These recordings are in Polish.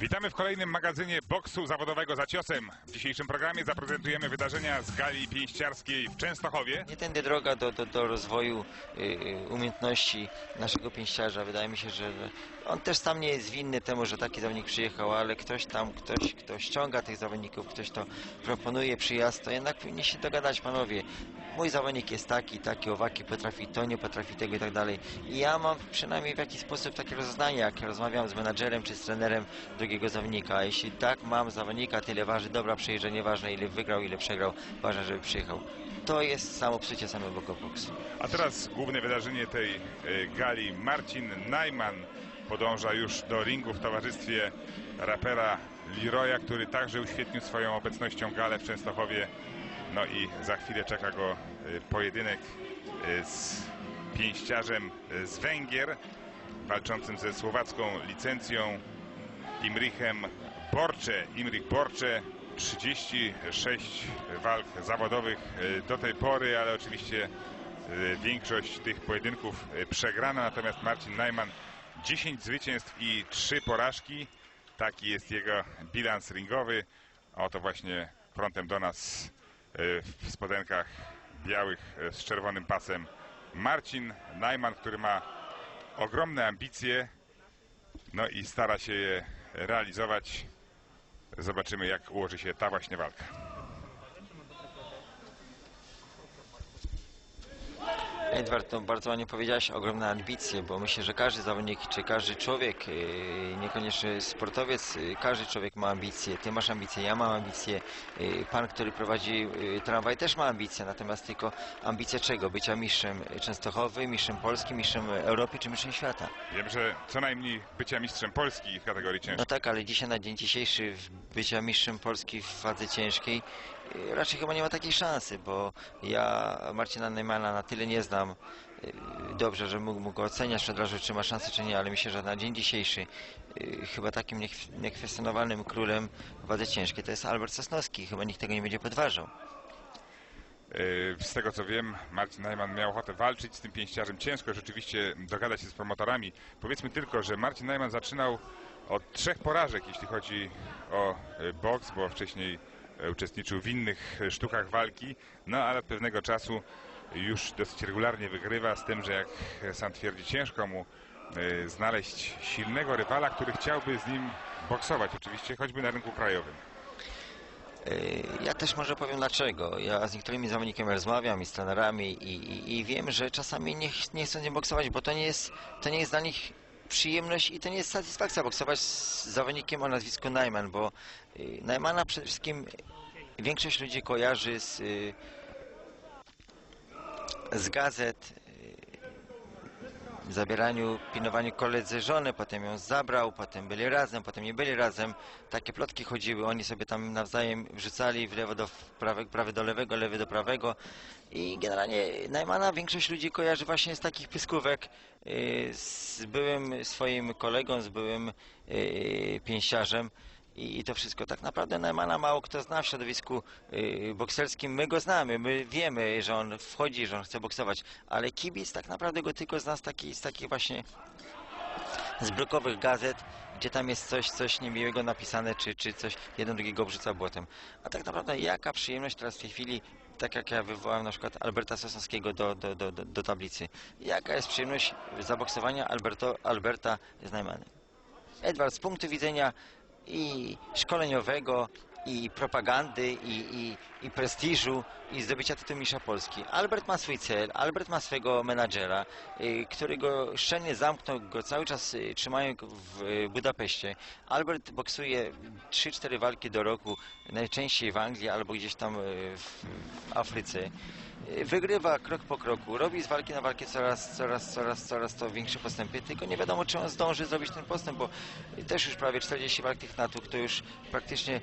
Witamy w kolejnym magazynie boksu zawodowego za ciosem. W dzisiejszym programie zaprezentujemy wydarzenia z gali pięściarskiej w Częstochowie. Nie tędy droga do, do, do rozwoju y, y, umiejętności naszego pięściarza. Wydaje mi się, że on też sam nie jest winny temu, że taki zawodnik przyjechał, ale ktoś tam, ktoś, kto ściąga tych zawodników, ktoś, kto proponuje przyjazd, to jednak powinni się dogadać panowie. Mój zawodnik jest taki, taki, owaki, potrafi to, nie potrafi tego i tak dalej. I ja mam przynajmniej w jakiś sposób takie rozeznanie, jak rozmawiam z menadżerem czy z trenerem drugiego zawodnika. Jeśli tak mam zawodnika, tyle waży, dobra, przyjeżdża, nieważne ile wygrał, ile przegrał, ważne, żeby przyjechał. To jest samo psucie samego boksu. A teraz główne wydarzenie tej e, gali. Marcin Najman podąża już do ringu w towarzystwie rapera Leroya, który także uświetnił swoją obecnością galę w Częstochowie. No i za chwilę czeka go e, pojedynek e, z pięściarzem e, z Węgier, walczącym ze słowacką licencją Imrichem Borcze. Imrich Borcze 36 walk zawodowych do tej pory, ale oczywiście większość tych pojedynków przegrana, natomiast Marcin Najman 10 zwycięstw i 3 porażki. Taki jest jego bilans ringowy. Oto właśnie frontem do nas w spodenkach białych e, z czerwonym pasem Marcin Najman, który ma ogromne ambicje, no i stara się je realizować. Zobaczymy, jak ułoży się ta właśnie walka. Edward, to bardzo ładnie powiedziałeś, ogromne ambicje, bo myślę, że każdy zawodnik, czy każdy człowiek, yy, niekoniecznie sportowiec, yy, każdy człowiek ma ambicje. Ty masz ambicje, ja mam ambicje, yy, pan, który prowadzi tramwaj też ma ambicje, natomiast tylko ambicje czego? Bycia mistrzem Częstochowy, mistrzem Polski, mistrzem Europy czy mistrzem świata? Wiem, że co najmniej bycia mistrzem Polski w kategorii ciężkiej. No tak, ale dzisiaj na dzień dzisiejszy bycia mistrzem Polski w wadze ciężkiej raczej chyba nie ma takiej szansy, bo ja Marcina Neymana na tyle nie znam yy, dobrze, że mógł, go oceniać przed razu, czy ma szansę, czy nie, ale myślę, że na dzień dzisiejszy yy, chyba takim niek- niekwestionowalnym królem w wadze ciężkiej to jest Albert Sosnowski. Chyba nikt tego nie będzie podważał. Z tego co wiem, Marcin Najman miał ochotę walczyć z tym pięściarzem. Ciężko rzeczywiście dogadać się z promotorami. Powiedzmy tylko, że Marcin Najman zaczynał od trzech porażek, jeśli chodzi o boks, bo wcześniej uczestniczył w innych e, sztukach walki, no ale od pewnego czasu już dosyć regularnie wygrywa, z tym, że jak sam twierdzi, ciężko mu e, znaleźć silnego rywala, który chciałby z nim boksować, oczywiście choćby na rynku krajowym. Yy, Ja też może powiem dlaczego. Ja z niektórymi zawodnikami rozmawiam i z trenerami i, i, i wiem, że czasami nie, nie chcą nie boksować, bo to nie jest, to nie jest dla nich przyjemność i to nie jest satysfakcja boksować z zawodnikiem o nazwisku Najman, bo yy, Najmana przede wszystkim większość ludzi kojarzy z, yy, z gazet, zabieraniu, pilnowaniu koledzy żony, potem ją zabrał, potem byli razem, potem nie byli razem. Takie plotki chodziły, oni sobie tam nawzajem wrzucali w lewo do prawe, prawy do lewego, lewy do prawego i generalnie Najmana większość ludzi kojarzy właśnie z takich pyskówek yy, z byłym swoim kolegą, z byłym yy, pięściarzem. I, I to wszystko. Tak naprawdę Neumana mało kto zna w środowisku yy, bokserskim. My go znamy, my wiemy, że on wchodzi, że on chce boksować, ale kibic tak naprawdę go tylko zna z takich, z takich właśnie z blokowych gazet, gdzie tam jest coś, coś niemiłego napisane, czy, czy coś jeden drugiego obrzuca błotem. A tak naprawdę jaka przyjemność teraz w tej chwili, tak jak ja wywołałem na przykład Alberta Sosnowskiego do, do, do, do, do tablicy. Jaka jest przyjemność zaboksowania Alberto, Alberta z Najmanem? Edward, z punktu widzenia i szkoleniowego, i propagandy, i, i, i prestiżu, i zdobycia tytułu mistrza Polski. Albert ma swój cel, Albert ma swojego menadżera, y, który go szczelnie zamknął, go cały czas y, trzymają w Budapeszcie. Albert boksuje 3-4 walki do roku, najczęściej w Anglii albo gdzieś tam y, w, Afryce. Wygrywa krok po kroku, robi z walki na walkę coraz, coraz, coraz, coraz to większe postępy, tylko nie wiadomo, czy on zdąży zrobić ten postęp, bo też już prawie 40 walk tych natów, to już praktycznie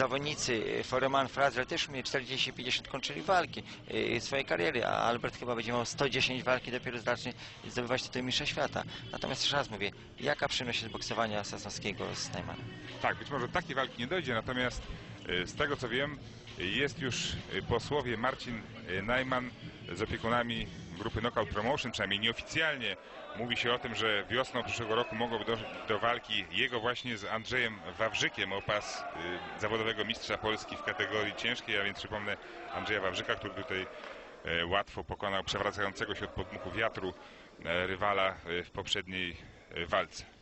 zawodnicy, y, Foreman, Frazer też mieli 40-50 kończyli walki y, swojej kariery, a Albert chyba będzie miał 110 walki, dopiero zacznie zdobywać tytuł mistrza świata. Natomiast jeszcze raz mówię, jaka przyjemność jest boksowania Sosnowskiego z Najmanem? Tak, być może takiej walki nie dojdzie, natomiast e, z tego co wiem, jest już e, po słowie Marcin e, Najman z opiekunami grupy Knockout Promotion, przynajmniej nieoficjalnie. Mówi się o tym, że wiosną przyszłego roku mogłoby dojść do walki jego właśnie z Andrzejem Wawrzykiem o pas y, zawodowego mistrza Polski w kategorii ciężkiej, a więc przypomnę Andrzeja Wawrzyka, który tutaj e, łatwo pokonał przewracającego się od podmuchu wiatru e, rywala e, w poprzedniej walce.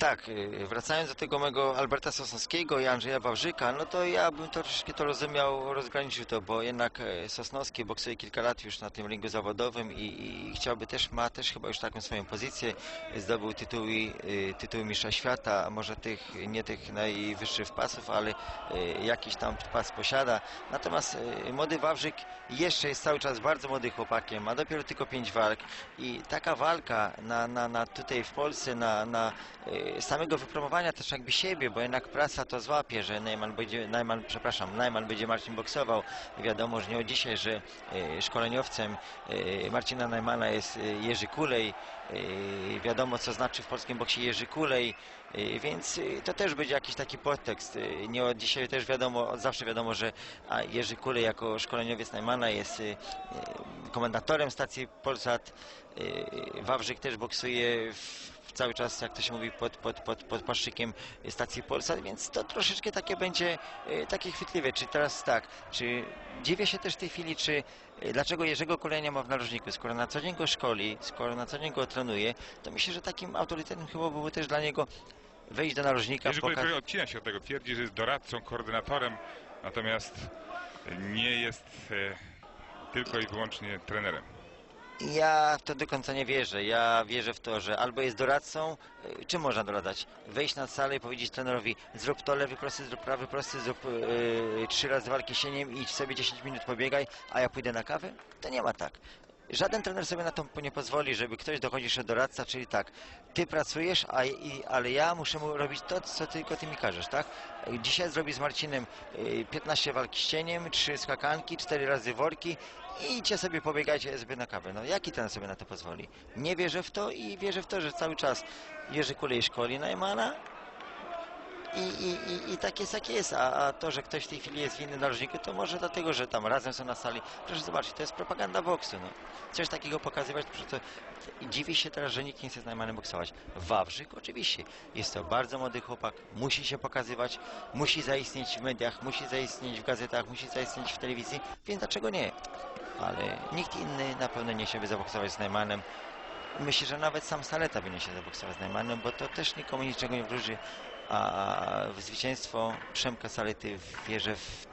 Tak, y, wracając do tego mego Alberta Sosnowskiego i Andrzeja Wawrzyka, no to ja bym troszeczkę to rozumiał, rozgraniczył to, bo jednak e, Sosnowski boksuje kilka lat już na tym ringu zawodowym i, i chciałby też, ma też chyba już taką swoją pozycję, zdobył tytuły, y, tytuły mistrza świata, może tych, nie tych najwyższych pasów, ale y, jakiś tam pas posiada. Natomiast y, młody Wawrzyk jeszcze jest cały czas bardzo młodym chłopakiem, ma dopiero tylko pięć walk i taka walka na, na, na tutaj w Polsce, na, na y, samego wypromowania też jakby siebie, bo jednak prasa to złapie, że Najman będzie, przepraszam, Najman będzie Marcin boksował. Wiadomo, że nie od dzisiaj, że y, szkoleniowcem y, Marcina Najmana jest y, Jerzy Kulej. Y, wiadomo, co znaczy w polskim boksie Jerzy Kulej, y, więc y, to też będzie jakiś taki podtekst. Nie od dzisiaj też wiadomo, od zawsze wiadomo, że Jerzy Kulej jako szkoleniowiec Najmana jest komendatorem stacji Polsat. Wawrzyk też boksuje w, cały czas, jak to się mówi, pod, pod, pod, pod płaszczykiem stacji Polsat, więc to troszeczkę takie będzie takie chwytliwe. Czy teraz tak, czy dziwię się też w tej chwili, czy dlaczego Jerzego Kuleja nie ma w narożniku, skoro na co dzień go szkoli, skoro na co dzień go trenuje, to myślę, że takim autorytetem chyba byłoby też dla niego wejść do narożnika, Jerzy poka- Kulej odcina się od tego, twierdzi, że jest doradcą, koordynatorem, natomiast nie jest e, tylko i wyłącznie trenerem. Ja w to do końca nie wierzę. Ja wierzę w to, że albo jest doradcą, y, czym można doradzać? Wejść na salę i powiedzieć trenerowi zrób to lewy prosty, zrób prawy prosty, zrób yy, trzy razy walki sieniem i idź sobie 10 minut pobiegaj, a ja pójdę na kawę? To nie ma tak. Żaden trener sobie na to nie pozwoli, żeby ktoś dochodzi jeszcze doradca, czyli tak, ty pracujesz, a, i, ale ja muszę mu robić to, co tylko ty mi każesz, tak? Dzisiaj zrobi z Marcinem y, 15 walki z cieniem, 3 skakanki, 4 razy worki i idźcie sobie pobiegajcie sobie na kawę. No jaki ten sobie na to pozwoli? Nie wierzę w to i wierzę w to, że cały czas Jerzy Kulej szkoli Najmana i, i, i, i tak jest jak jest, a, a to, że ktoś w tej chwili jest w innym narożniku, to może dlatego, że tam razem są na sali. Proszę zobaczyć, to jest propaganda boksu, no. Coś takiego pokazywać, to... Dziwi się teraz, że nikt nie chce z Najmanem boksować. Wawrzyk oczywiście, jest to bardzo młody chłopak, musi się pokazywać, musi zaistnieć w mediach, musi zaistnieć w gazetach, musi zaistnieć w telewizji, więc dlaczego nie? Ale nikt inny na pewno nie chciałby zaboksować z Najmanem. Myślę, że nawet sam Saleta by nie się zaboksować z Najmanem, bo to też nikomu niczego nie wróży. A zwycięstwo Przemka Salety wierzę w,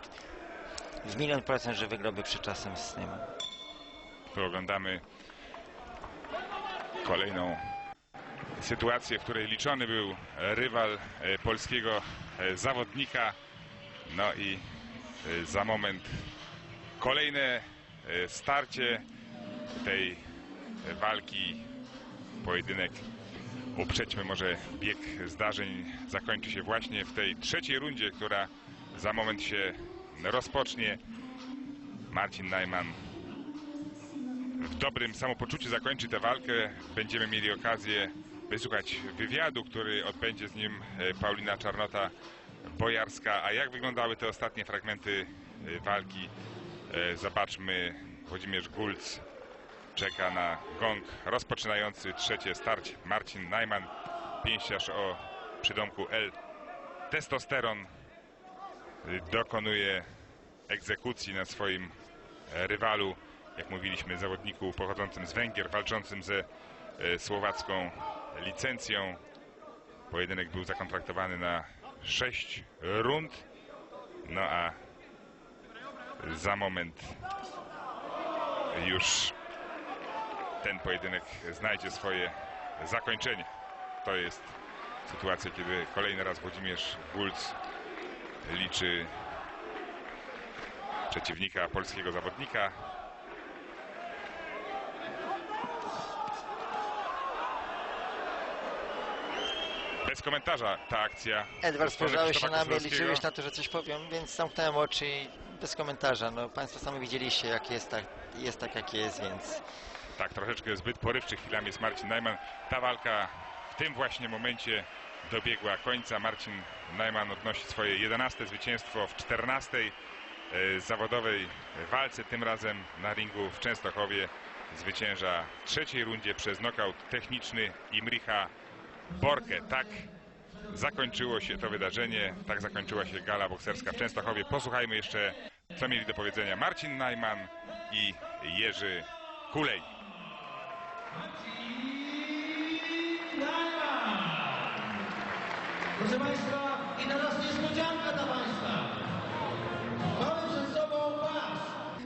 w milion procent, że wygrałby przed czasem z. Tu oglądamy kolejną sytuację, w której liczony był rywal e, polskiego e, zawodnika. No i e, za moment kolejne starcie tej walki, pojedynek. Uprzedźmy może bieg zdarzeń zakończy się właśnie w tej trzeciej rundzie, która za moment się rozpocznie. Marcin Najman w dobrym samopoczuciu zakończy tę walkę. Będziemy mieli okazję wysłuchać wywiadu, który odbędzie z nim e, Paulina Czarnota-Bojarska. A jak wyglądały te ostatnie fragmenty e, walki? E, Zobaczmy. Włodzimierz Gulc czeka na gong rozpoczynający trzecie starcie. Marcin Najman, pięściarz o przydomku L. Testosteron dokonuje egzekucji na swoim rywalu, jak mówiliśmy, zawodniku pochodzącym z Węgier, walczącym ze e, słowacką licencją. Pojedynek był zakontraktowany na 6 rund, no a za moment już ten pojedynek znajdzie swoje zakończenie. To jest sytuacja, kiedy kolejny raz Włodzimierz Gulc liczy przeciwnika polskiego zawodnika. Bez komentarza ta akcja. Edward, spojrzałeś się na mnie, liczyłeś na to, że coś powiem, więc zamknąłem oczy i bez komentarza. No, Państwo sami widzieliście, jak jest tak, jest tak jak jest, więc Tak, troszeczkę zbyt porywczy chwilami jest Marcin Najman. Ta walka w tym właśnie momencie dobiegła końca. Marcin Najman odnosi swoje 11 zwycięstwo w 14 e, zawodowej walce, tym razem na ringu w Częstochowie zwycięża w trzeciej rundzie przez nokaut techniczny Imricha Borkę. Tak zakończyło się to wydarzenie, tak zakończyła się gala bokserska w Częstochowie. Posłuchajmy jeszcze, co mieli do powiedzenia Marcin Najman i Jerzy Kulej. Proszę Państwa, i teraz niespodzianka dla Państwa.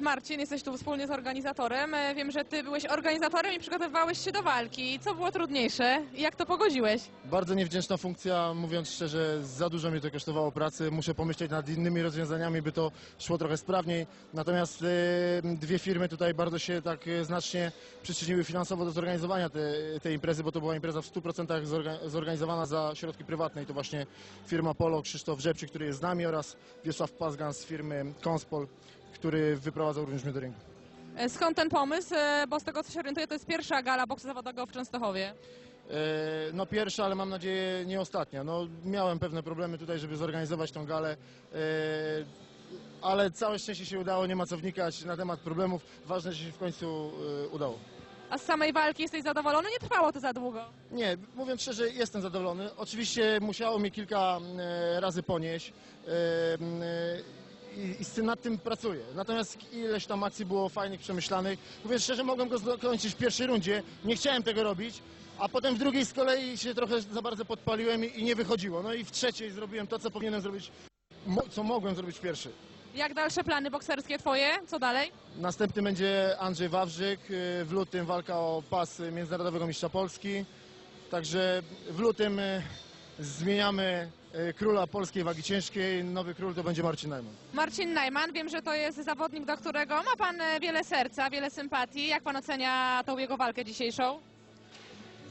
Marcin, jesteś tu wspólnie z organizatorem. E, Wiem, że ty byłeś organizatorem i przygotowywałeś się do walki. Co było trudniejsze i jak to pogodziłeś? Bardzo niewdzięczna funkcja, mówiąc szczerze, za dużo mnie to kosztowało pracy. Muszę pomyśleć nad innymi rozwiązaniami, by to szło trochę sprawniej. Natomiast e, dwie firmy tutaj bardzo się tak e, znacznie przyczyniły finansowo do zorganizowania te, tej imprezy, bo to była impreza w 100% zorga, zorganizowana za środki prywatne i to właśnie firma Polo, Krzysztof Rzepczyk, który jest z nami oraz Wiesław Pazgan z firmy Konspol, który wyprowadzał również mnie do ringu. E, Skąd ten pomysł? E, Bo z tego co się orientuję, to jest pierwsza gala boksu zawodowego w Częstochowie. E, No pierwsza, ale mam nadzieję nie ostatnia. No, miałem pewne problemy tutaj, żeby zorganizować tą galę, ale całe szczęście się udało, nie ma co wnikać na temat problemów. Ważne, że się w końcu udało. A z samej walki jesteś zadowolony? Nie trwało to za długo. Nie, mówiąc szczerze, jestem zadowolony. Oczywiście musiało mnie kilka razy ponieść i, i nad tym pracuję. Natomiast ileś tam akcji było fajnych, przemyślanych. Mówiąc szczerze, mogłem go skończyć w pierwszej rundzie. Nie chciałem tego robić. A potem w drugiej z kolei się trochę za bardzo podpaliłem i, i nie wychodziło. No i w trzeciej zrobiłem to, co powinienem zrobić, mo, co mogłem zrobić w pierwszej. Jak dalsze plany bokserskie twoje? Co dalej? Następny będzie Andrzej Wawrzyk. y, W lutym walka o pas Międzynarodowego Mistrza Polski. Także w lutym y, zmieniamy króla polskiej wagi ciężkiej. Nowy król to będzie Marcin Najman. Marcin Najman, wiem, że to jest zawodnik, do którego ma pan e, wiele serca, wiele sympatii. Jak pan ocenia tą jego walkę dzisiejszą?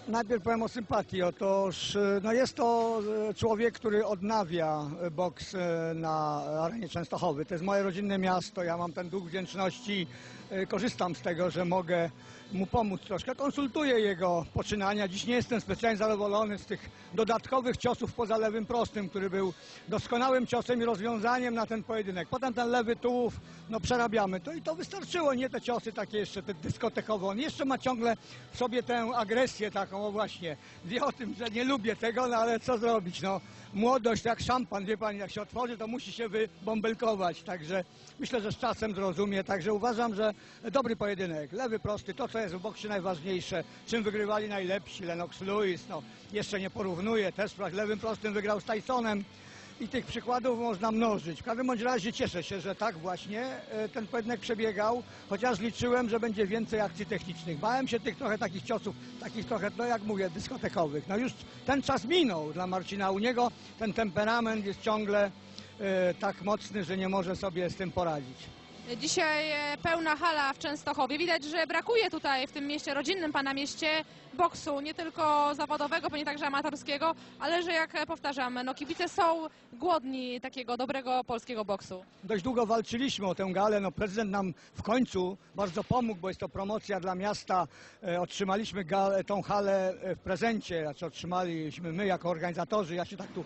Najpierw powiem o sympatii. Otóż e, no jest to e, człowiek, który odnawia e, boks e, na arenie Częstochowy. To jest moje rodzinne miasto. Ja mam ten duch wdzięczności. E, Korzystam z tego, że mogę mu pomóc troszkę. Konsultuję jego poczynania. Dziś nie jestem specjalnie zadowolony z tych dodatkowych ciosów poza lewym prostym, który był doskonałym ciosem i rozwiązaniem na ten pojedynek. Potem ten lewy tułów, no przerabiamy to i to wystarczyło, nie te ciosy takie jeszcze te dyskotekowe. On jeszcze ma ciągle w sobie tę agresję taką, o właśnie. Wie o tym, że nie lubię tego, no ale co zrobić, no. Młodość jak szampan, wie pani, jak się otworzy, to musi się wybąbelkować. Także myślę, że z czasem zrozumie. Także uważam, że dobry pojedynek. Lewy prosty, to co jest w boksie najważniejsze. Czym wygrywali najlepsi, Lennox Lewis, no jeszcze nie porównuję. Też lewym prostym wygrał z Tysonem. I tych przykładów można mnożyć. W każdym bądź razie cieszę się, że tak właśnie e, ten pojedynek przebiegał, chociaż liczyłem, że będzie więcej akcji technicznych. Bałem się tych trochę takich ciosów, takich trochę, no jak mówię, dyskotekowych. No już ten czas minął dla Marcina. U niego ten temperament jest ciągle e, tak mocny, że nie może sobie z tym poradzić. Dzisiaj e, pełna hala w Częstochowie. Widać, że brakuje tutaj w tym mieście rodzinnym pana mieście boksu, nie tylko zawodowego, pewnie także amatorskiego, ale że jak powtarzam, no kibice są głodni takiego dobrego polskiego boksu. Dość długo walczyliśmy o tę galę. No, prezydent nam w końcu bardzo pomógł, bo jest to promocja dla miasta. E, otrzymaliśmy galę, tą halę e, w prezencie, znaczy otrzymaliśmy my jako organizatorzy. Ja się tak tu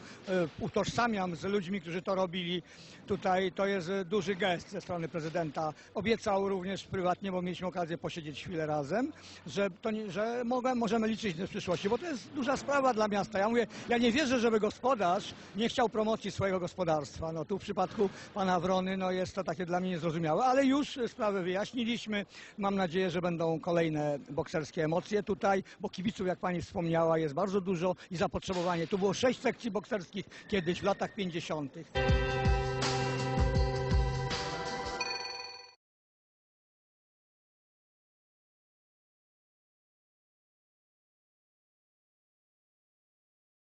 utożsamiam z ludźmi, którzy to robili. Tutaj to jest duży gest ze strony prezydenta. Obiecał również prywatnie, bo mieliśmy okazję posiedzieć chwilę razem, że, to nie, że mogę, możemy liczyć w przyszłości, bo to jest duża sprawa dla miasta. Ja mówię, ja nie wierzę, żeby gospodarz nie chciał promocji swojego gospodarstwa. No tu w przypadku pana Wrony no jest to takie dla mnie niezrozumiałe, ale już sprawę wyjaśniliśmy. Mam nadzieję, że będą kolejne bokserskie emocje tutaj, bo kibiców, jak pani wspomniała, jest bardzo dużo i zapotrzebowanie. Tu było sześć sekcji bokserskich kiedyś w latach 50.